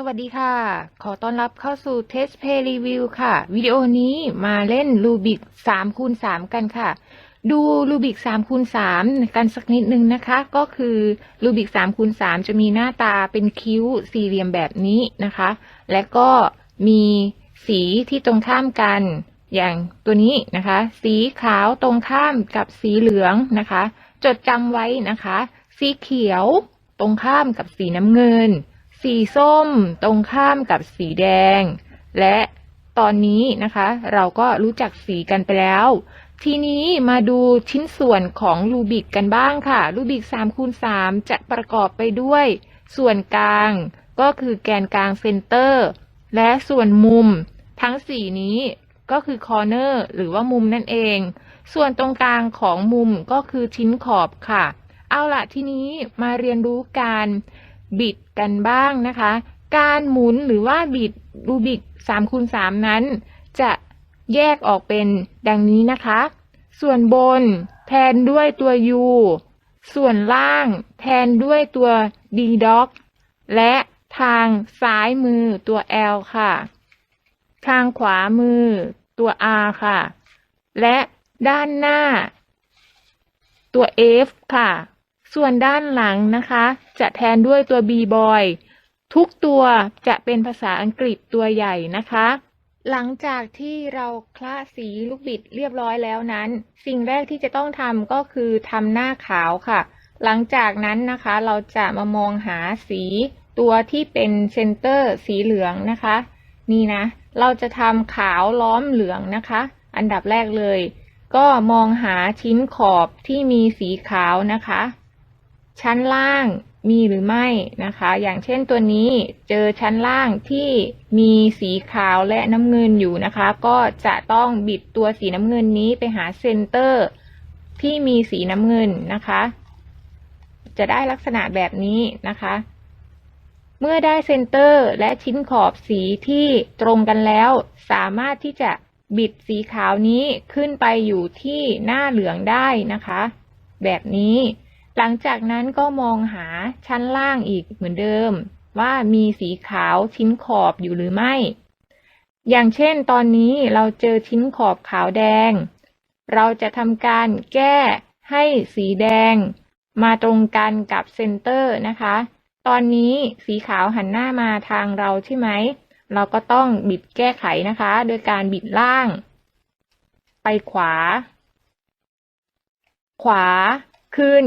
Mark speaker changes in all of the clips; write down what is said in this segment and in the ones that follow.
Speaker 1: สวัสดีค่ะ ขอต้อนรับเข้าสู่ Test Play Review ค่ะ วิดีโอนี้มาเล่นรูบิก3คูณ3กันค่ะ ดูรูบิก3คูณ3กันสักนิดนึงนะคะ ก็คือรูบิก3คูณ3จะมีหน้าตาเป็นคิ้วสี่เหลี่ยมแบบนี้นะคะ และก็มีสีที่ตรงข้ามกัน อย่างตัวนี้นะคะ สีขาวตรงข้ามกับสีเหลืองนะคะ จดจำไว้นะคะ สีเขียวตรงข้ามกับสีน้ำเงิน สีส้มตรงข้ามกับสีแดง และตอนนี้นะคะ เราก็รู้จักสีกันไปแล้ว ทีนี้มาดูชิ้นส่วนของรูบิกกันบ้างค่ะ รูบิก3คูณ3จะประกอบไปด้วย ส่วนกลางก็คือแกนกลางเซนเตอร์ และส่วนมุม ทั้งสีนี้ก็คือคอร์เนอร์หรือว่ามุมนั่นเอง ส่วนตรงกลางของมุมก็คือชิ้นขอบค่ะ เอาละทีนี้มาเรียนรู้การ บิดกันบ้างนะคะ การหมุนหรือว่าบิดรูบิก3คูณ3นั้น จะแยกออกเป็นดังนี้นะคะ ส่วนบนแทนด้วยตัว U ส่วนล่างแทนด้วยตัว D dog และทางซ้ายมือตัว L ค่ะ ทางขวามือตัว R ค่ะ และด้านหน้า ตัว F ค่ะ ส่วนด้านหลังนะคะ จะแทนด้วยตัว B boy ทุกตัวจะเป็นภาษาอังกฤษตัวใหญ่นะคะ หลังจากที่เราคละสีลูกบิดเรียบร้อยแล้วนั้น สิ่งแรกที่จะต้องทำก็คือทำหน้าขาวค่ะ หลังจากนั้นนะคะเราจะมามองหาสีตัวที่เป็นเซนเตอร์สีเหลืองนะคะ นี่นะ เราจะทำขาวล้อมเหลืองนะคะ อันดับแรกเลย ก็มองหาชิ้นขอบที่มีสีขาวนะคะ ชั้นล่างมีหรือไม่นะคะ อย่างเช่นตัวนี้เจอชั้นล่างที่มีสีขาวและน้ำเงินอยู่นะคะ ก็จะต้องบิดตัวสีน้ำเงินนี้ไปหาเซนเตอร์ที่มีสีน้ำเงินนะคะ จะได้ลักษณะแบบนี้นะคะ เมื่อได้เซนเตอร์และชิ้นขอบสีที่ตรงกันแล้ว สามารถที่จะบิดสีขาวนี้ขึ้นไปอยู่ที่หน้าเหลืองได้นะคะ แบบนี้ หลังจากนั้นก็มองหาชั้นล่างอีกเหมือนเดิม ว่ามีสีขาวชิ้นขอบอยู่หรือไม่ อย่างเช่นตอนนี้เราเจอชิ้นขอบขาวแดง เราจะทำการแก้ให้สีแดง มาตรงกันกับเซนเตอร์นะคะ ตอนนี้สีขาวหันหน้ามาทางเราใช่ไหม เราก็ต้องบิดแก้ไขนะคะ โดยการบิดล่าง ไปขวา ขวาขึ้น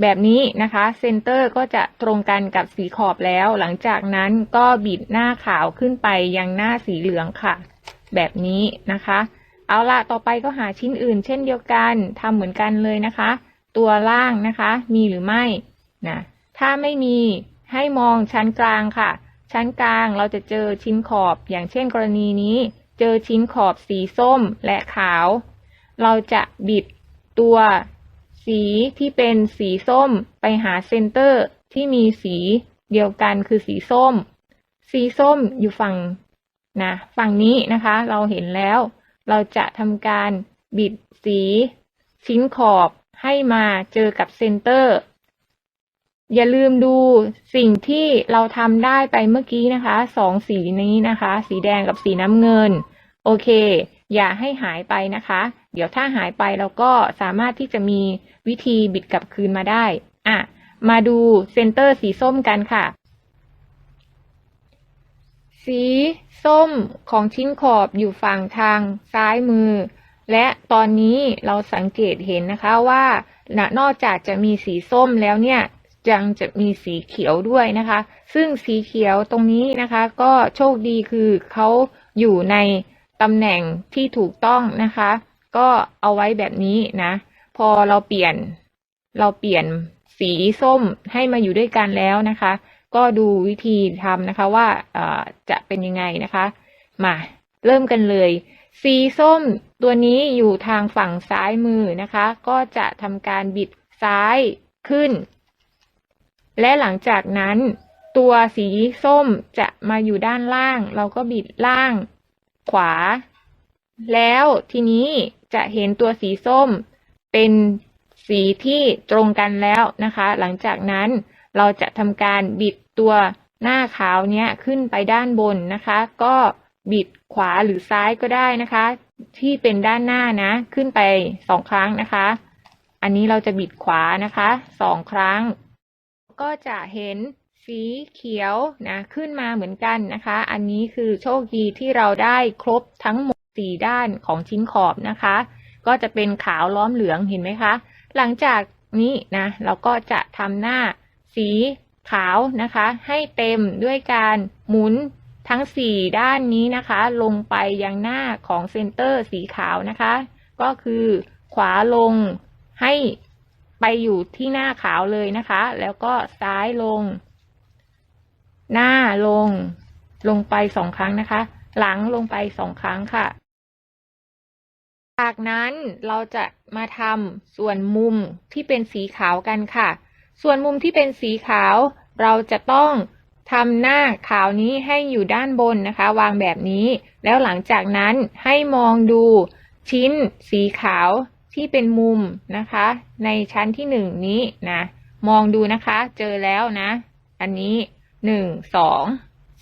Speaker 1: แบบนี้นะคะเซนเตอร์ก็จะตรงกันกับสีขอบแล้ว หลังจากนั้นก็บิดหน้าขาวขึ้นไปยังหน้าสีเหลืองค่ะ แบบนี้นะคะ เอาละต่อไปก็หาชิ้นอื่น เช่นเดียวกันทำเหมือนกันเลยนะคะ ตัวล่างนะคะ มีหรือไม่นะถ้าไม่มีให้มองชั้นกลางค่ะ ชั้นกลางเราจะเจอชิ้นขอบอย่างเช่นกรณีนี้ เจอชิ้นขอบสีส้มและขาว เราจะบิดตัว สีที่เป็นสีส้มไปหาเซนเตอร์ที่มีสีเดียวกันคือสีส้ม สีส้มอยู่ฝั่งนะฝั่งนี้นะคะ เราเห็นแล้ว เราจะทำการบิดสีชิ้นขอบให้มาเจอกับเซนเตอร์ อย่าลืมดูสิ่งที่เราทำได้ไปเมื่อกี้นะคะสองสีนี้นะคะ สีแดงกับสีน้ำเงิน โอเค อย่าให้หายไปนะคะ เดี๋ยวถ้าหายไปเราก็สามารถที่จะมีวิธีบิดกลับคืนมาได้อะมาดูเซนเตอร์สีส้มกันค่ะ สีส้มของชิ้นขอบอยู่ฝั่งทางซ้ายมือ และตอนนี้เราสังเกตเห็นนะคะว่านะนอกจากจะมีสีส้มแล้วเนี่ยยังจะมีสีเขียวด้วยนะคะ ซึ่งสีเขียวตรงนี้นะคะ ก็โชคดีคือเขาอยู่ใน ตำแหน่งที่ถูกต้องนะคะ ก็เอาไว้แบบนี้นะ พอเราเปลี่ยนเราเปลี่ยนสีส้มให้มาอยู่ด้วยกันแล้วนะคะ ก็ดูวิธีทำนะคะว่าจะเป็นยังไงนะคะ มาเริ่มกันเลย สีส้มตัวนี้อยู่ทางฝั่งซ้ายมือนะคะ ก็จะทำการบิดซ้ายขึ้น และหลังจากนั้น ตัวสีส้มจะมาอยู่ด้านล่าง เราก็บิดล่าง ขวา แล้วทีนี้จะเห็นตัวสีส้มเป็นสีที่ตรงกันแล้วนะคะ หลังจากนั้นเราจะทำการบิดตัวหน้าขาวเนี้ยขึ้นไปด้านบนนะคะ ก็บิดขวาหรือซ้ายก็ได้นะคะ ที่เป็นด้านหน้านะ ขึ้นไปสองครั้งนะคะ อันนี้เราจะบิดขวานะคะสองครั้ง ก็จะเห็น สีเขียวนะขึ้นมาเหมือนกันนะคะ อันนี้คือโชคดีที่เราได้ครบทั้งหมดสี่ด้านของชิ้นขอบนะคะ ก็จะเป็นขาวล้อมเหลืองเห็นไหมคะ หลังจากนี้นะเราก็จะทำหน้าสีขาวนะคะ ให้เต็มด้วยการหมุนทั้งสี่ด้านนี้นะคะ ลงไปยังหน้าของเซนเตอร์สีขาวนะคะ ก็คือขวาลงให้ไปอยู่ที่หน้าขาวเลยนะคะ แล้วก็ซ้ายลง หน้าลง ลงไปสองครั้งนะคะ หลังลงไปสองครั้งค่ะ จากนั้นเราจะมาทำส่วนมุมที่เป็นสีขาวกันค่ะ ส่วนมุมที่เป็นสีขาว เราจะต้องทำหน้าขาวนี้ให้อยู่ด้านบนนะคะ วางแบบนี้ แล้วหลังจากนั้นให้มองดูชิ้นสีขาวที่เป็นมุมนะคะ ในชั้นที่หนึ่งนี้นะ มองดูนะคะ เจอแล้วนะ อันนี้ หนึ่งสอง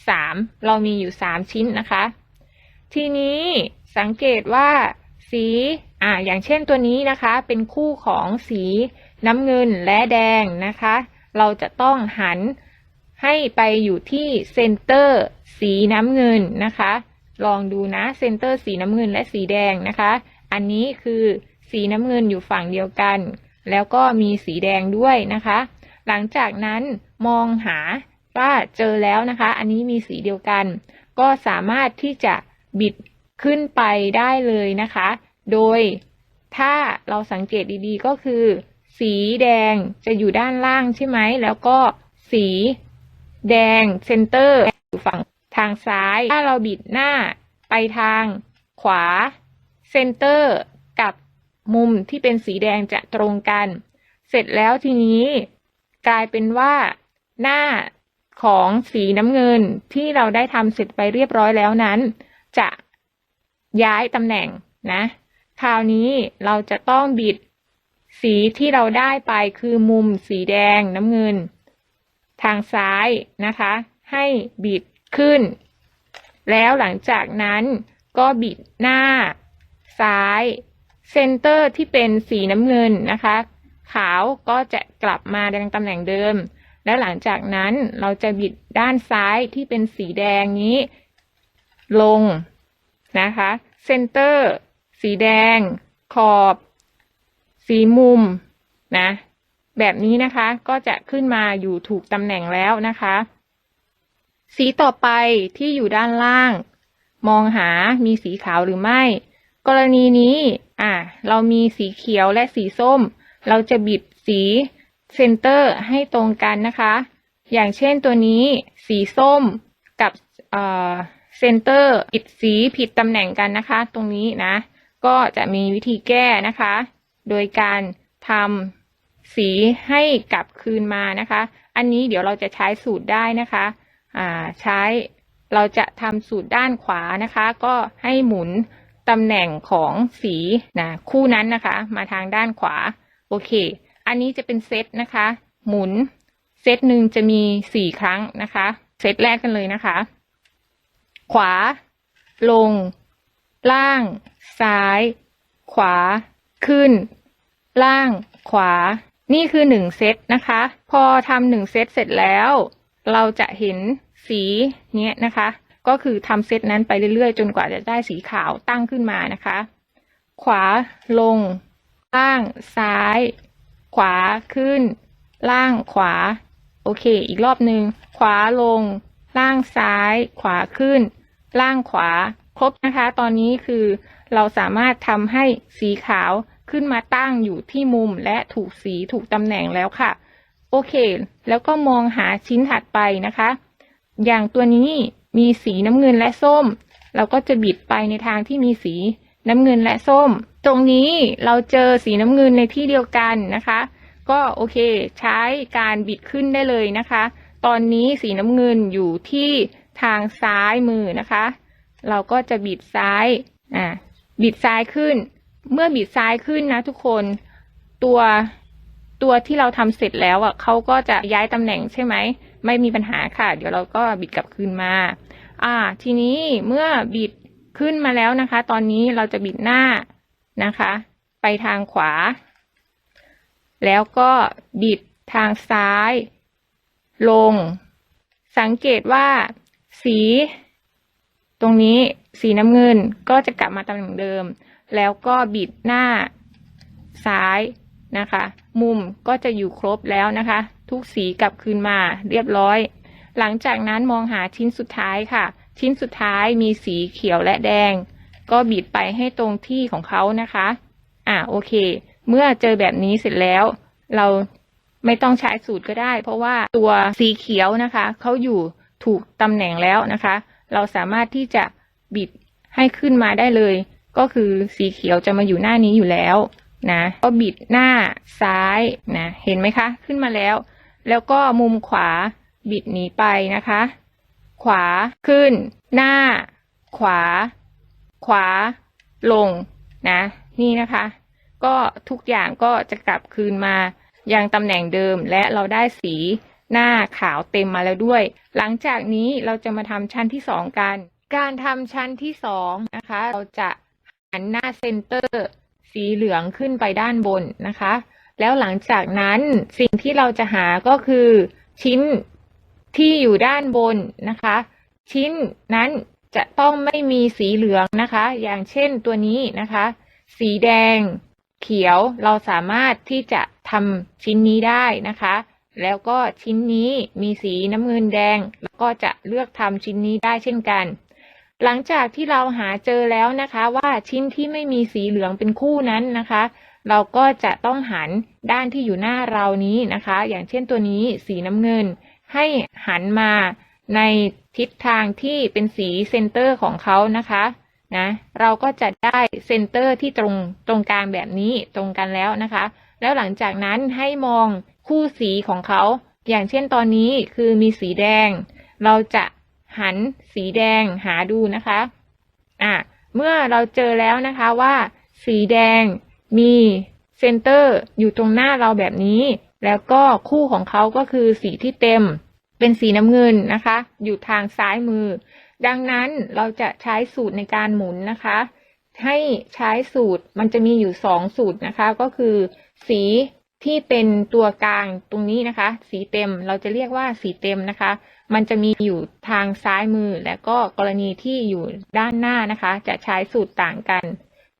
Speaker 1: สามเรามีอยู่สามชิ้นนะคะ ทีนี้สังเกตว่าสีอ่าอย่างเช่นตัวนี้นะคะ เป็นคู่ของสีน้ำเงินและแดงนะคะ เราจะต้องหันให้ไปอยู่ที่เซนเตอร์สีน้ำเงินนะคะ ลองดูนะเซนเตอร์สีน้ำเงินและสีแดงนะคะ อันนี้คือสีน้ำเงินอยู่ฝั่งเดียวกัน แล้วก็มีสีแดงด้วยนะคะ หลังจากนั้นมองหา ว่าเจอแล้วนะคะ อันนี้มีสีเดียวกัน ก็สามารถที่จะบิดขึ้นไปได้เลยนะคะ โดยถ้าเราสังเกตดีๆก็คือ สีแดงจะอยู่ด้านล่างใช่ไหม แล้วก็สีแดงเซนเตอร์อยู่ฝั่งทางซ้าย ถ้าเราบิดหน้าไปทางขวาเซนเตอร์กับมุมที่เป็นสีแดงจะตรงกัน เสร็จแล้วทีนี้กลายเป็นว่าหน้า ของสีน้ำเงินที่เราได้ทำเสร็จไปเรียบร้อยแล้วนั้น จะย้ายตำแหน่งนะ คราวนี้เราจะต้องบิดสีที่เราได้ไปคือมุมสีแดงน้ำเงิน ทางซ้ายนะคะ ให้บิดขึ้น แล้วหลังจากนั้นก็บิดหน้า ซ้ายเซนเตอร์ที่เป็นสีน้ำเงินนะคะ ขาวก็จะกลับมาในตำแหน่งเดิม และหลังจากนั้นเราจะบิดด้านซ้ายที่เป็นสีแดงนี้ ลงนะคะเซนเตอร์สีแดง ขอบ สีมุมนะแบบนี้นะคะก็จะขึ้นมาอยู่ถูกตำแหน่งแล้วนะคะ สีต่อไปที่อยู่ด้านล่าง มองหามีสีขาวหรือไม่ กรณีนี้อะเรามีสีเขียวและสีส้ม เราจะบิดสี เซนเตอร์ให้ตรงกันนะคะ อย่างเช่นตัวนี้สีส้มกับเซนเตอร์ผิดสีผิดตำแหน่งกันนะคะ ตรงนี้นะ ก็จะมีวิธีแก้นะคะ โดยการทำสีให้กลับคืนมานะคะ อันนี้เดี๋ยวเราจะใช้สูตรได้นะคะใช้เราจะทำสูตรด้านขวานะคะ ก็ให้หมุนตำแหน่งของสีนะคู่นั้นนะคะ มาทางด้านขวา โอเค อันนี้จะเป็นเซตนะคะ หมุนเซตหนึ่งจะมีสี่ครั้งนะคะ เซตแรกกันเลยนะคะ ขวา ลง ล่าง ซ้าย ขวา ขึ้น ล่าง ขวา นี่คือหนึ่งเซตนะคะ พอทำหนึ่งเซตเสร็จแล้ว เราจะเห็นสีเนี้ยนะคะ ก็คือทำเซตนั้นไปเรื่อยๆ จนกว่าจะได้สีขาวตั้งขึ้นมานะคะ ขวา ลง ล่าง ซ้าย ขวาขึ้น ล่างขวา โอเค อีกรอบหนึ่งขวาลง ล่างซ้าย ขวาขึ้น ล่างขวา ครบนะคะ ตอนนี้คือเราสามารถทำให้สีขาวขึ้นมาตั้งอยู่ที่มุมและถูกสีถูกตำแหน่งแล้วค่ะ โอเค แล้วก็มองหาชิ้นถัดไปนะคะ อย่างตัวนี้มีสีน้ำเงินและส้ม เราก็จะบิดไปในทางที่มีสีน้ำเงินและส้ม ตรงนี้เราเจอสีน้ำเงินในที่เดียวกันนะคะ ก็โอเคใช้การบิดขึ้นได้เลยนะคะ ตอนนี้สีน้ำเงินอยู่ที่ทางซ้ายมือนะคะ เราก็จะบิดซ้ายอ่าบิดซ้ายขึ้น เมื่อบิดซ้ายขึ้นนะทุกคนตัวตัวที่เราทำเสร็จแล้วอะเขาก็จะย้ายตำแหน่งใช่ไหมไม่มีปัญหาค่ะ เดี๋ยวเราก็บิดกลับคืนมา อ่า ทีนี้เมื่อบิดขึ้นมาแล้วนะคะ ตอนนี้เราจะบิดหน้า นะคะ ไปทางขวา แล้วก็บิดทางซ้าย ลง สังเกตว่าสี ตรงนี้สีน้ำเงินก็จะกลับมาตำแหน่งเดิม แล้วก็บิดหน้าซ้ายนะคะ มุมก็จะอยู่ครบแล้วนะคะ ทุกสีกลับคืนมาเรียบร้อย หลังจากนั้นมองหาชิ้นสุดท้ายค่ะ ชิ้นสุดท้ายมีสีเขียวและแดง ก็บิดไปให้ตรงที่ของเขานะคะ อ่าโอเค เมื่อเจอแบบนี้เสร็จแล้ว เราไม่ต้องใช้สูตรก็ได้ เพราะว่าตัวสีเขียวนะคะเขาอยู่ถูกตำแหน่งแล้วนะคะ เราสามารถที่จะบิดให้ขึ้นมาได้เลย ก็คือสีเขียวจะมาอยู่หน้านี้อยู่แล้วนะก็บิดหน้าซ้ายนะเห็นไหมคะ ขึ้นมาแล้ว แล้วก็มุมขวาบิดหนีไปนะคะ ขวาขึ้น หน้า ขวา ขวาลงนะ นี่นะคะ ก็ทุกอย่างก็จะกลับคืนมายังตำแหน่งเดิมและเราได้สีหน้าขาวเต็มมาแล้วด้วย หลังจากนี้เราจะมาทำชั้นที่สองกัน การทำชั้นที่สองนะคะ เราจะหันหน้าเซนเตอร์สีเหลืองขึ้นไปด้านบนนะคะ แล้วหลังจากนั้นสิ่งที่เราจะหาก็คือชิ้นที่อยู่ด้านบนนะคะ ชิ้นนั้น จะต้องไม่มีสีเหลืองนะคะ อย่างเช่นตัวนี้นะคะ สีแดงเขียวเราสามารถที่จะทำชิ้นนี้ได้นะคะ แล้วก็ชิ้นนี้มีสีน้ำเงินแดงแล้วก็จะเลือกทำชิ้นนี้ได้เช่นกัน หลังจากที่เราหาเจอแล้วนะคะว่าชิ้นที่ไม่มีสีเหลืองเป็นคู่นั้นนะคะ เราก็จะต้องหันด้านที่อยู่หน้าเรานี้นะคะ อย่างเช่นตัวนี้สีน้ำเงิน ให้หันมา ในทิศทางที่เป็นสีเซนเตอร์ของเขานะคะนะเราก็จะได้เซนเตอร์ที่ตรงตรงกลางแบบนี้ตรงกันแล้วนะคะ แล้วหลังจากนั้นให้มองคู่สีของเขา อย่างเช่นตอนนี้คือมีสีแดง เราจะหันสีแดงหาดูนะคะอะเมื่อเราเจอแล้วนะคะว่า สีแดงมีเซนเตอร์อยู่ตรงหน้าเราแบบนี้ แล้วก็คู่ของเขาก็คือสีที่เต็ม เป็นสีน้ำเงินนะคะ อยู่ทางซ้ายมือ ดังนั้นเราจะใช้สูตรในการหมุนนะคะ ให้ใช้สูตรมันจะมีอยู่สองสูตรนะคะ ก็คือสีที่เป็นตัวกลางตรงนี้นะคะ สีเต็มเราจะเรียกว่าสีเต็มนะคะ มันจะมีอยู่ทางซ้ายมือ และก็กรณีที่อยู่ด้านหน้านะคะ จะใช้สูตรต่างกัน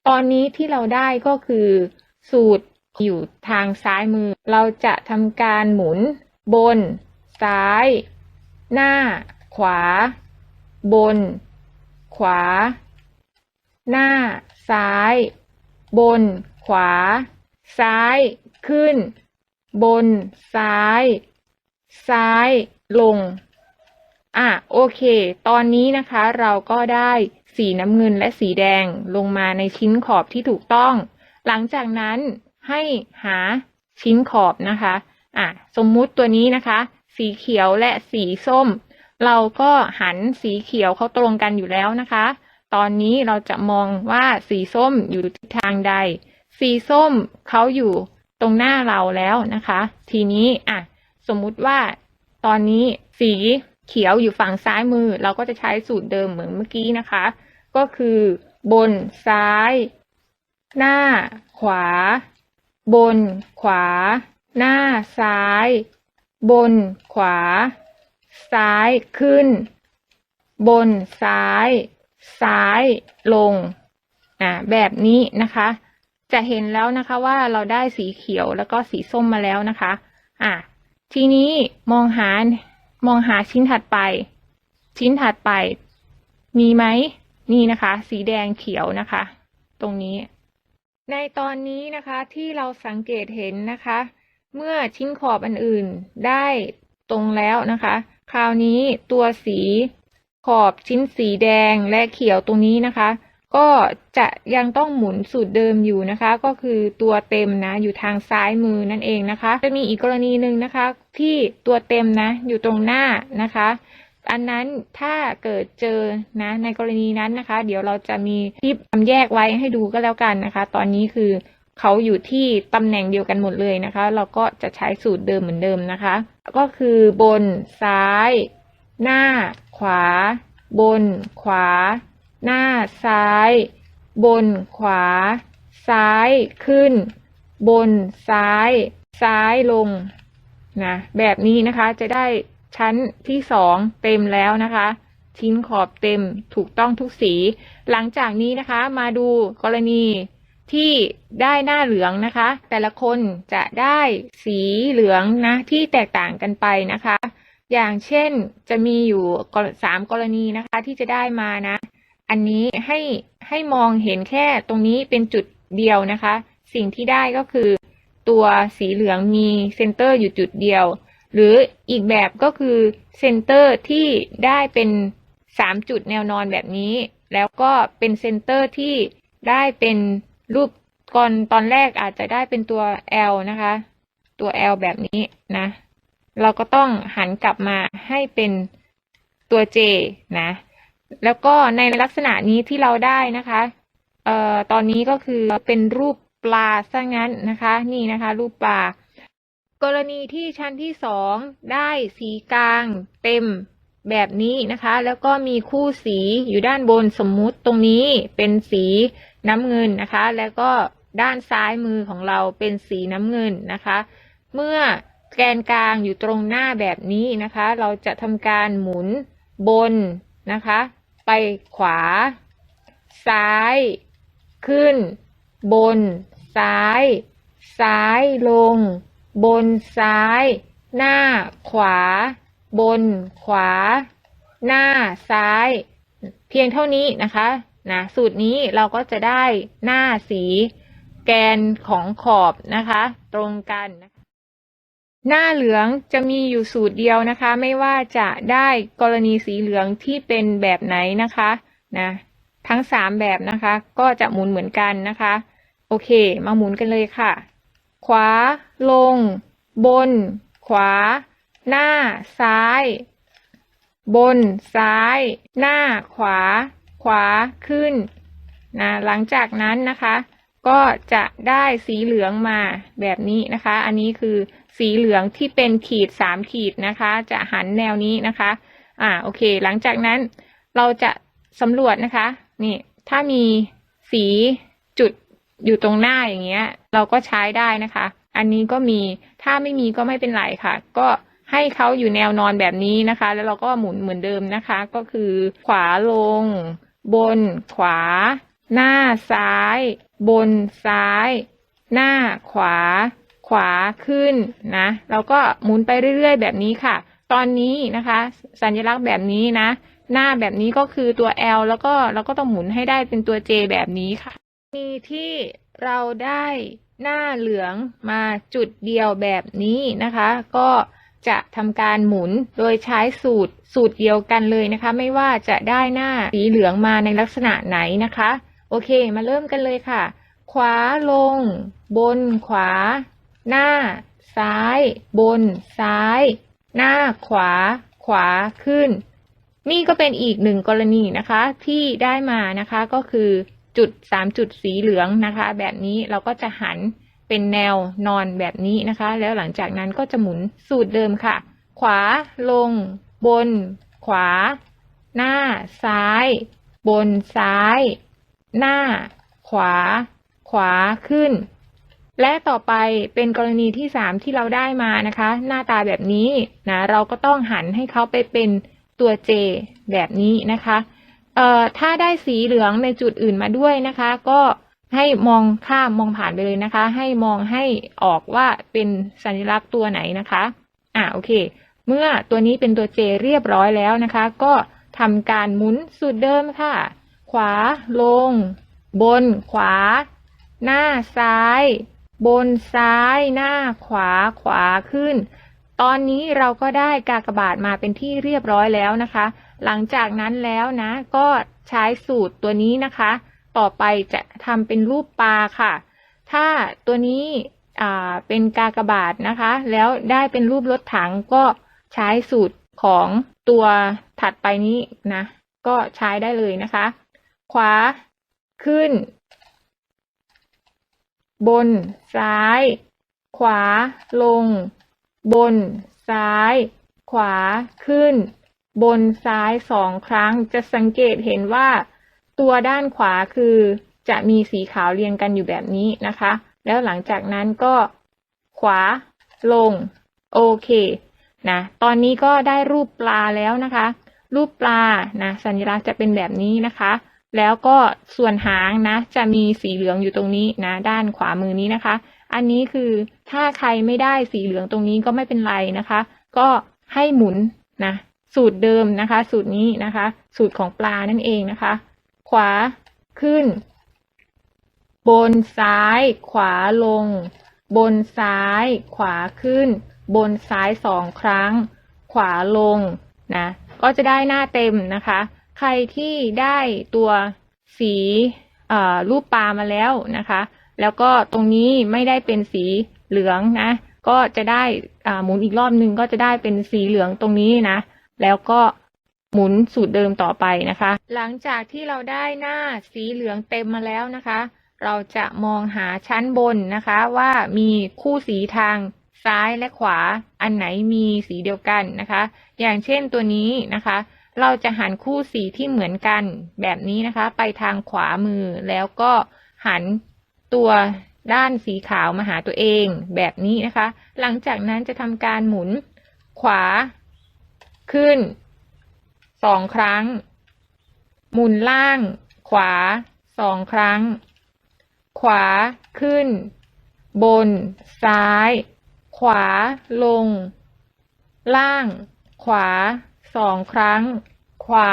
Speaker 1: ตอนนี้ที่เราได้ก็คือสูตรอยู่ทางซ้ายมือ เราจะทำการหมุนบน ซ้าย หน้า ขวา บน ขวา หน้า ซ้าย บน ขวา ซ้าย ขึ้น บน ซ้าย ซ้าย ลง อะ โอเค ตอนนี้นะคะเราก็ได้สีน้ำเงินและสีแดงลงมาในชิ้นขอบที่ถูกต้อง หลังจากนั้นให้หาชิ้นขอบนะคะ อะ สมมุติตัวนี้นะคะ สีเขียวและสีส้ม เราก็หันสีเขียวเขาตรงกันอยู่แล้วนะคะ ตอนนี้เราจะมองว่าสีส้มอยู่ทิศทางใด สีส้มเขาอยู่ตรงหน้าเราแล้วนะคะ ทีนี้อะสมมุติว่าตอนนี้สีเขียวอยู่ฝั่งซ้ายมือ เราก็จะใช้สูตรเดิมเหมือนเมื่อกี้นะคะ ก็คือบนซ้าย หน้า ขวา บน ขวา หน้าซ้าย บน ขวา ซ้ายขึ้น บน ซ้าย ซ้ายลง อ่า แบบนี้นะคะ จะเห็นแล้วนะคะว่าเราได้สีเขียวแล้วก็สีส้มมาแล้วนะคะ อะ ทีนี้มองหามองหาชิ้นถัดไป ชิ้นถัดไป มีไหม นี่นะคะ สีแดงเขียวนะคะ ตรงนี้ ในตอนนี้นะคะที่เราสังเกตเห็นนะคะ เมื่อชิ้นขอบอันอื่นได้ตรงแล้วนะคะ คราวนี้ตัวสีขอบชิ้นสีแดงและเขียวตรงนี้นะคะ ก็จะยังต้องหมุนสูตรเดิมอยู่นะคะ ก็คือตัวเต็มนะอยู่ทางซ้ายมือนั่นเองนะคะ จะมีอีกกรณีหนึ่งนะคะ ที่ตัวเต็มนะอยู่ตรงหน้านะคะ อันนั้นถ้าเกิดเจอนะในกรณีนั้นนะคะ เดี๋ยวเราจะมีคลิปทำแยกไว้ให้ดูก็แล้วกันนะคะ ตอนนี้คือ เขาอยู่ที่ตำแหน่งเดียวกันหมดเลยนะคะ เราก็จะใช้สูตรเดิมเหมือนเดิมนะคะ ก็คือบนซ้าย หน้า ขวา บน ขวา หน้าซ้าย บน ขวา ซ้ายขึ้น บนซ้าย ซ้ายลงนะแบบนี้นะคะจะได้ชั้นที่สองเต็มแล้วนะคะ ชิ้นขอบเต็มถูกต้องทุกสี หลังจากนี้นะคะ มาดูกรณี ที่ได้หน้าเหลืองนะคะ แต่ละคนจะได้สีเหลืองนะที่แตกต่างกันไปนะคะ อย่างเช่นจะมีอยู่สามกรณีนะคะที่จะได้มานะ อันนี้ให้ให้มองเห็นแค่ตรงนี้เป็นจุดเดียวนะคะ สิ่งที่ได้ก็คือ ตัวสีเหลืองมีเซนเตอร์อยู่จุดเดียว หรืออีกแบบก็คือเซนเตอร์ที่ได้เป็นสามจุดแนวนอนแบบนี้ แล้วก็เป็นเซนเตอร์ที่ได้เป็น รูปก่อนตอนแรกอาจจะได้เป็นตัว L นะคะ ตัว L แบบนี้นะ เราก็ต้องหันกลับมาให้เป็นตัว J นะ แล้วก็ในลักษณะนี้ที่เราได้นะคะเอ่อตอนนี้ก็คือเป็นรูปปลาซะงั้นนะคะ นี่นะคะ รูปปลา กรณีที่ชั้นที่สองได้สีกลางเต็มแบบนี้นะคะ แล้วก็มีคู่สีอยู่ด้านบนสมมุติตรงนี้เป็นสี น้ำเงินนะคะ แล้วก็ด้านซ้ายมือของเราเป็นสีน้ำเงินนะคะ เมื่อแกนกลางอยู่ตรงหน้าแบบนี้นะคะ เราจะทำการหมุนบนนะคะ ไปขวา ซ้าย ขึ้น บน ซ้าย ซ้ายลง บนซ้าย หน้าขวา บนขวา หน้าซ้าย เพียงเท่านี้นะคะ นะสูตรนี้เราก็จะได้หน้าสีแกนของขอบนะคะ ตรงกัน หน้าเหลืองจะมีอยู่สูตรเดียวนะคะ ไม่ว่าจะได้กรณีสีเหลืองที่เป็นแบบไหนนะคะนะทั้งสามแบบนะคะ ก็จะหมุนเหมือนกันนะคะ โอเค มาหมุนกันเลยค่ะ ขวา ลง บน ขวา หน้า ซ้าย บน ซ้าย หน้า ขวา ขวาขึ้นนะหลังจากนั้นนะคะ ก็จะได้สีเหลืองมาแบบนี้นะคะ อันนี้คือสีเหลืองที่เป็นขีดสามขีดนะคะ จะหันแนวนี้นะคะอ่าโอเค หลังจากนั้นเราจะสำรวจนะคะนี่ถ้ามีสีจุดอยู่ตรงหน้าอย่างเงี้ย เราก็ใช้ได้นะคะ อันนี้ก็มีถ้าไม่มีก็ไม่เป็นไรค่ะ ก็ให้เขาอยู่แนวนอนแบบนี้นะคะ แล้วเราก็หมุนเหมือนเดิมนะคะ ก็คือขวาลง บนขวา หน้าซ้าย บนซ้าย หน้าขวา ขวาขึ้นนะเราก็หมุนไปเรื่อย ๆ แบบนี้ค่ะ ตอนนี้นะคะ สัญลักษณ์แบบนี้นะ หน้าแบบนี้ก็คือตัว L แล้วก็เราก็ต้องหมุนให้ได้เป็นตัว J แบบนี้ค่ะ มีที่เราได้หน้าเหลืองมาจุดเดียวแบบนี้นะคะ ก็ จะทำการหมุนโดยใช้สูตรสูตรเดียวกันเลยนะคะ ไม่ว่าจะได้หน้าสีเหลืองมาในลักษณะไหนนะคะ โอเค มาเริ่มกันเลยค่ะ ขวาลง บนขวา หน้า ซ้าย บน ซ้าย หน้าขวา ขวาขึ้น นี่ก็เป็นอีกหนึ่งกรณีนะคะ ที่ได้มานะคะก็คือจุดสามจุดสีเหลืองนะคะ แบบนี้เราก็จะหัน เป็นแนวนอนแบบนี้นะคะ แล้วหลังจากนั้นก็จะหมุนสูตรเดิมค่ะ ขวาลง บน ขวา หน้า ซ้าย บนซ้าย หน้า ขวา ขวาขึ้น และต่อไปเป็นกรณีที่สามที่เราได้มานะคะ หน้าตาแบบนี้นะเราก็ต้องหันให้เขาไปเป็นตัว J แบบนี้นะคะเอ่อถ้าได้สีเหลืองในจุดอื่นมาด้วยนะคะ ก็ ให้มองข้ามมองผ่านไปเลยนะคะ ให้มองให้ออกว่าเป็นสัญลักษณ์ตัวไหนนะคะ อ่าโอเค เมื่อตัวนี้เป็นตัว J เรียบร้อยแล้วนะคะ ก็ทำการหมุนสูตรเดิมค่ะ ขวาลง บน ขวา หน้าซ้าย บนซ้าย หน้าขวาขวาขึ้น ตอนนี้เราก็ได้กากบาทมาเป็นที่เรียบร้อยแล้วนะคะ หลังจากนั้นแล้วนะ ก็ใช้สูตรตัวนี้นะคะ ต่อไปจะทำเป็นรูปปลาค่ะ ถ้าตัวนี้เป็นกากบาทนะคะ แล้วได้เป็นรูปรถถังก็ใช้สูตรของตัวถัดไปนี้นะ ก็ใช้ได้เลยนะคะ ขวาขึ้น บนซ้าย ขวาลง บนซ้าย ขวาขึ้น บนซ้ายสองครั้งจะสังเกตเห็นว่า ตัวด้านขวาคือจะมีสีขาวเรียงกันอยู่แบบนี้นะคะ แล้วหลังจากนั้นก็ขวาลง โอเคนะ ตอนนี้ก็ได้รูปปลาแล้วนะคะ รูปปลานะสัญลักษณ์จะเป็นแบบนี้นะคะ แล้วก็ส่วนหางนะ จะมีสีเหลืองอยู่ตรงนี้นะ ด้านขวามือนี้นะคะ อันนี้คือถ้าใครไม่ได้สีเหลืองตรงนี้ก็ไม่เป็นไรนะคะ ก็ให้หมุนนะ สูตรเดิมนะคะ สูตรนี้นะคะ สูตรของปลานั่นเองนะคะ ขวา ขึ้น บนซ้าย ขวาลง บนซ้าย ขวาขึ้น บนซ้ายสองครั้ง ขวาลงนะก็จะได้หน้าเต็มนะคะ ใครที่ได้ตัวสีรูปปลามาแล้วนะคะ แล้วก็ตรงนี้ไม่ได้เป็นสีเหลืองนะ ก็จะได้หมุนอีกรอบนึงก็จะได้เป็นสีเหลืองตรงนี้นะ แล้วก็ หมุนสูตรเดิมต่อไปนะคะ หลังจากที่เราได้หน้าสีเหลืองเต็มมาแล้วนะคะ เราจะมองหาชั้นบนนะคะว่ามีคู่สีทางซ้ายและขวาอันไหนมีสีเดียวกันนะคะ อย่างเช่นตัวนี้นะคะ เราจะหันคู่สีที่เหมือนกันแบบนี้นะคะ ไปทางขวามือแล้วก็หันตัวด้านสีขาวมาหาตัวเองแบบนี้นะคะ หลังจากนั้นจะทำการหมุนขวาขึ้น สองครั้ง หมุนล่าง ขวาสองครั้ง ขวาขึ้น บน ซ้าย ขวาลง ล่าง ขวาสองครั้ง ขวา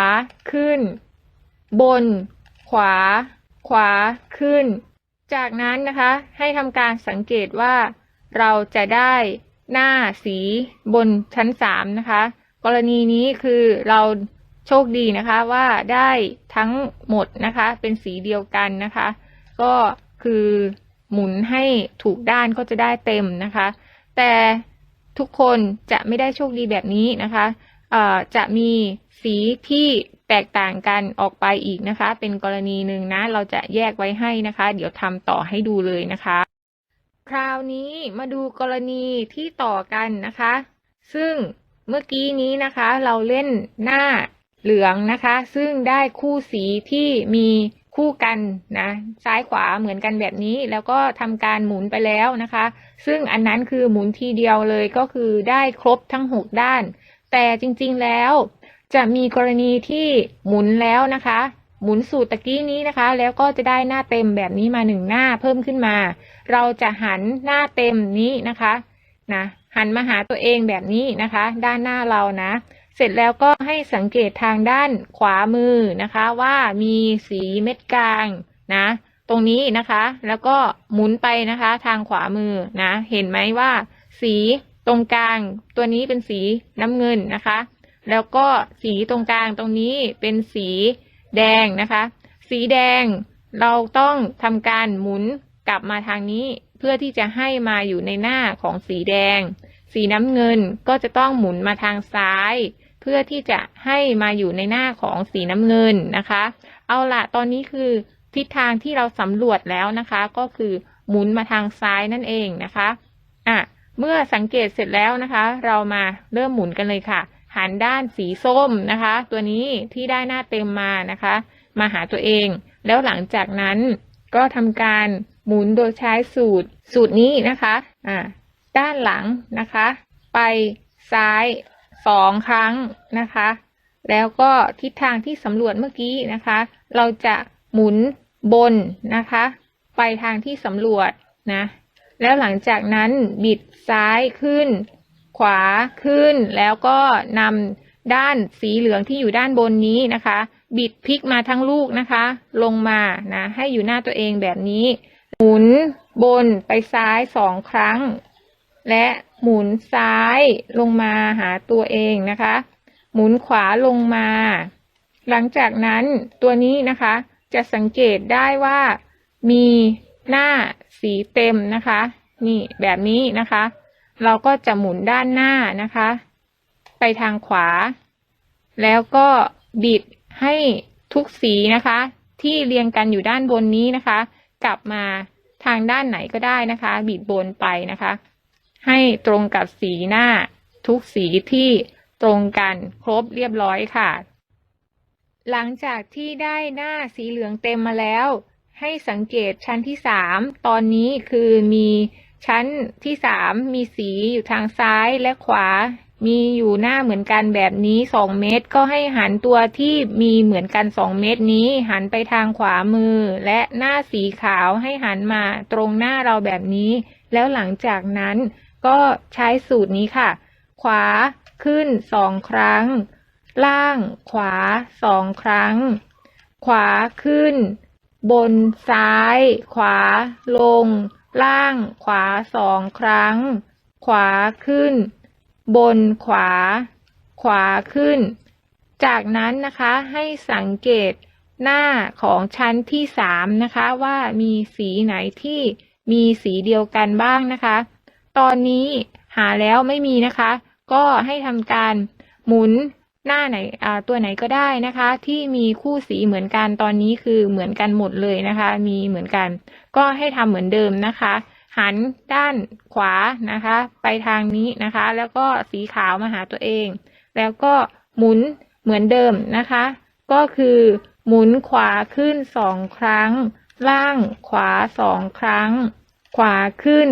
Speaker 1: ขึ้น บน ขวา ขวาขึ้น จากนั้นนะคะให้ทำการสังเกตว่า เราจะได้หน้าสีบนชั้นสามนะคะ กรณีนี้คือเรา โชคดีนะคะว่าได้ทั้งหมดนะคะ เป็นสีเดียวกันนะคะ ก็คือหมุนให้ถูกด้านก็จะได้เต็มนะคะ แต่ทุกคนจะไม่ได้โชคดีแบบนี้นะคะจะมีสีที่แตกต่างกันออกไปอีกนะคะ เป็นกรณีหนึ่งนะ เราจะแยกไว้ให้นะคะ เดี๋ยวทำต่อให้ดูเลยนะคะ คราวนี้มาดูกรณีที่ต่อกันนะคะ ซึ่งเมื่อกี้นี้นะคะ เราเล่นหน้า เหลืองนะคะ ซึ่งได้คู่สีที่มีคู่กันนะซ้ายขวาเหมือนกันแบบนี้ แล้วก็ทำการหมุนไปแล้วนะคะ ซึ่งอันนั้นคือหมุนทีเดียวเลยก็คือได้ครบทั้งหกด้าน แต่จริงๆแล้วจะมีกรณีที่หมุนแล้วนะคะ หมุนสูตรตะกี้นี้นะคะ แล้วก็จะได้หน้าเต็มแบบนี้มาหนึ่งหน้าเพิ่มขึ้นมา เราจะหันหน้าเต็มนี้นะคะนะหันมาหาตัวเองแบบนี้นะคะ ด้านหน้าเรานะ เสร็จแล้วก็ให้สังเกตทางด้านขวามือนะคะว่ามีสีเม็ดกลางนะตรงนี้นะคะ แล้วก็หมุนไปนะคะทางขวามือนะเห็นไหมว่า สีตรงกลาง ตัวนี้เป็นสีน้ำเงินนะคะ แล้วก็สีตรงกลางตรงนี้เป็นสีแดงนะคะ สีแดงเราต้องทำการหมุนกลับมาทางนี้เพื่อที่จะให้มาอยู่ในหน้าของสีแดง สีน้ำเงินก็จะต้องหมุนมาทางซ้าย พื่อที่จะให้มาอยู่ในหน้าของสีน้ำเงินนะคะ เอาละตอนนี้คือทิศทางที่เราสำรวจแล้วนะคะ ก็คือหมุนมาทางซ้ายนั่นเองนะคะอะเมื่อสังเกตเสร็จแล้วนะคะ เรามาเริ่มหมุนกันเลยค่ะ หันด้านสีส้มนะคะ ตัวนี้ที่ได้หน้าเต็มมานะคะ มาหาตัวเอง แล้วหลังจากนั้นก็ทำการหมุนโดยใช้สูตรสูตรนี้นะคะอ่าด้านหลังนะคะ ไปซ้าย สองครั้งนะคะ แล้วก็ทิศทางที่สำรวจเมื่อกี้นะคะ เราจะหมุนบนนะคะ ไปทางที่สำรวจนะ แล้วหลังจากนั้นบิดซ้ายขึ้น ขวาขึ้น แล้วก็นำด้านสีเหลืองที่อยู่ด้านบนนี้นะคะ บิดพลิกมาทั้งลูกนะคะ ลงมานะให้อยู่หน้าตัวเองแบบนี้ หมุนบนไปซ้ายสองครั้ง และ หมุนซ้ายลงมาหาตัวเองนะคะ หมุนขวาลงมา หลังจากนั้นตัวนี้นะคะจะสังเกตได้ว่ามีหน้าสีเต็มนะคะ นี่แบบนี้นะคะ เราก็จะหมุนด้านหน้านะคะ ไปทางขวา แล้วก็บิดให้ทุกสีนะคะ ที่เรียงกันอยู่ด้านบนนี้นะคะ กลับมาทางด้านไหนก็ได้นะคะ บิดบนไปนะคะ ให้ตรงกับสีหน้า ทุกสีที่ตรงกันครบเรียบร้อยค่ะ หลังจากที่ได้หน้าสีเหลืองเต็มมาแล้ว ให้สังเกตชั้นที่สามตอนนี้คือมีชั้นที่สามมีสีอยู่ทางซ้ายและขวา มีอยู่หน้าเหมือนกันแบบนี้สองเม็ดก็ให้หันตัวที่มีเหมือนกันสองเม็ดนี้ หันไปทางขวามือ และหน้าสีขาวให้หันมาตรงหน้าเราแบบนี้ แล้วหลังจากนั้น ก็ใช้สูตรนี้ค่ะ ขวาขึ้นสองครั้ง ล่างขวาสองครั้ง ขวาขึ้น บนซ้าย ขวาลง ล่างขวาสองครั้ง ขวาขึ้น บนขวา ขวาขึ้น จากนั้นนะคะให้สังเกตหน้าของชั้นที่สามนะคะ ว่ามีสีไหนที่มีสีเดียวกันบ้างนะคะ ตอนนี้หาแล้วไม่มีนะคะ ก็ให้ทำการหมุนหน้าไหนตัวไหนก็ได้นะคะ ที่มีคู่สีเหมือนกันตอนนี้คือเหมือนกันหมดเลยนะคะ มีเหมือนกัน ก็ให้ทำเหมือนเดิมนะคะ หันด้านขวานะคะ ไปทางนี้นะคะ แล้วก็สีขาวมาหาตัวเอง แล้วก็หมุนเหมือนเดิมนะคะ ก็คือหมุนขวาขึ้นสองครั้ง ล่างขวาสองครั้ง ขวาขึ้น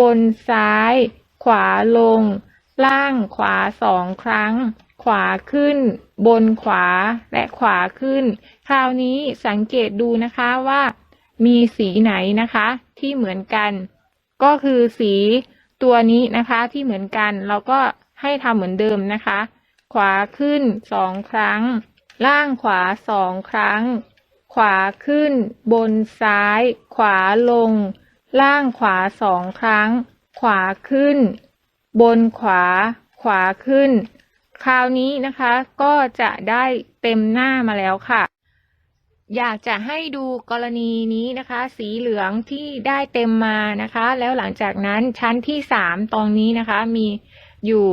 Speaker 1: บนซ้าย ขวาลง ล่างขวาสองครั้ง ขวาขึ้น บนขวาและขวาขึ้น คราวนี้สังเกตดูนะคะว่า มีสีไหนนะคะ ที่เหมือนกัน ก็คือสีตัวนี้นะคะที่เหมือนกันเราก็ให้ทำเหมือนเดิมนะคะ ขวาขึ้นสองครั้ง ล่างขวาสองครั้ง ขวาขึ้น บนซ้าย ขวาลง ล่างขวาสองครั้ง ขวาขึ้น บนขวา ขวาขึ้น คราวนี้นะคะก็จะได้เต็มหน้ามาแล้วค่ะ อยากจะให้ดูกรณีนี้นะคะ สีเหลืองที่ได้เต็มมานะคะ แล้วหลังจากนั้นชั้นที่สามตรงนี้นะคะ มีอยู่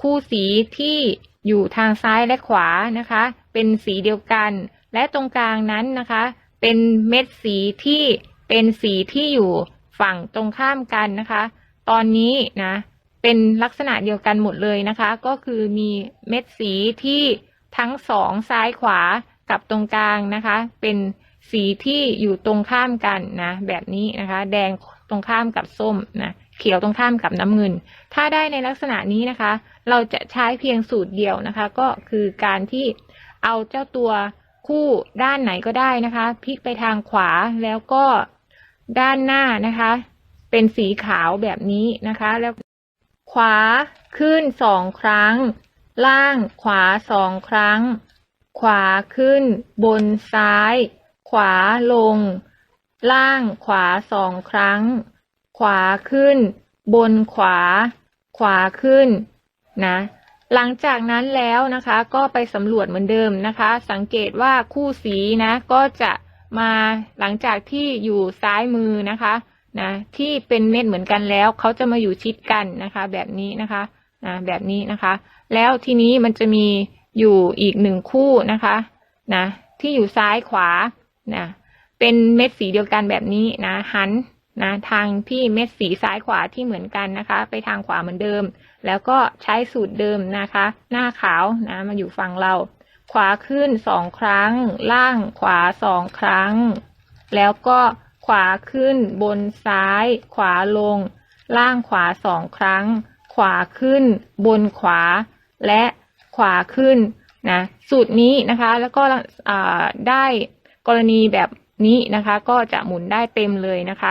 Speaker 1: คู่สีที่อยู่ทางซ้ายและขวานะคะ เป็นสีเดียวกัน และตรงกลางนั้นนะคะ เป็นเม็ดสีที่ เป็นสีที่อยู่ฝั่งตรงข้ามกันนะคะ ตอนนี้นะเป็นลักษณะเดียวกันหมดเลยนะคะ ก็คือมีเม็ดสีที่ทั้งสองซ้ายขวากับตรงกลางนะคะ เป็นสีที่อยู่ตรงข้ามกันนะแบบนี้นะคะ แดงตรงข้ามกับส้มนะเขียวตรงข้ามกับน้ำเงิน ถ้าได้ในลักษณะนี้นะคะ เราจะใช้เพียงสูตรเดียวนะคะ ก็คือการที่เอาเจ้าตัวคู่ด้านไหนก็ได้นะคะพลิกไปทางขวาแล้วก็ ด้านหน้านะคะ เป็นสีขาวแบบนี้นะคะ แล้วขวาขึ้นสองครั้ง ล่างขวาสองครั้ง ขวาขึ้น บนซ้าย ขวาลง ล่างขวาสองครั้ง ขวาขึ้น บนขวา ขวาขึ้นนะหลังจากนั้นแล้วนะคะก็ไปสำรวจเหมือนเดิมนะคะ สังเกตว่าคู่สีนะก็จะ มาหลังจากที่อยู่ซ้ายมือนะคะนะที่เป็นเม็ดเหมือนกันแล้วเขาจะมาอยู่ชิดกันนะคะ แบบนี้นะคะนะแบบนี้นะคะ แล้วทีนี้มันจะมีอยู่อีกหนึ่งคู่นะคะนะที่อยู่ซ้ายขวานะเป็นเม็ดสีเดียวกันแบบนี้นะหันนะทางที่เม็ดสีซ้ายขวาที่เหมือนกันนะคะ ไปทางขวาเหมือนเดิม แล้วก็ใช้สูตรเดิมนะคะ หน้าขาวนะมาอยู่ฝั่งเรา ขวาขึ้นสองครั้ง ล่างขวาสองครั้ง แล้วก็ขวาขึ้นบนซ้าย ขวาลง ล่างขวาสองครั้ง ขวาขึ้น บนขวา และขวาขึ้นนะสูตรนี้นะคะแล้วก็ได้กรณีแบบนี้นะคะ ก็จะหมุนได้เต็มเลยนะคะ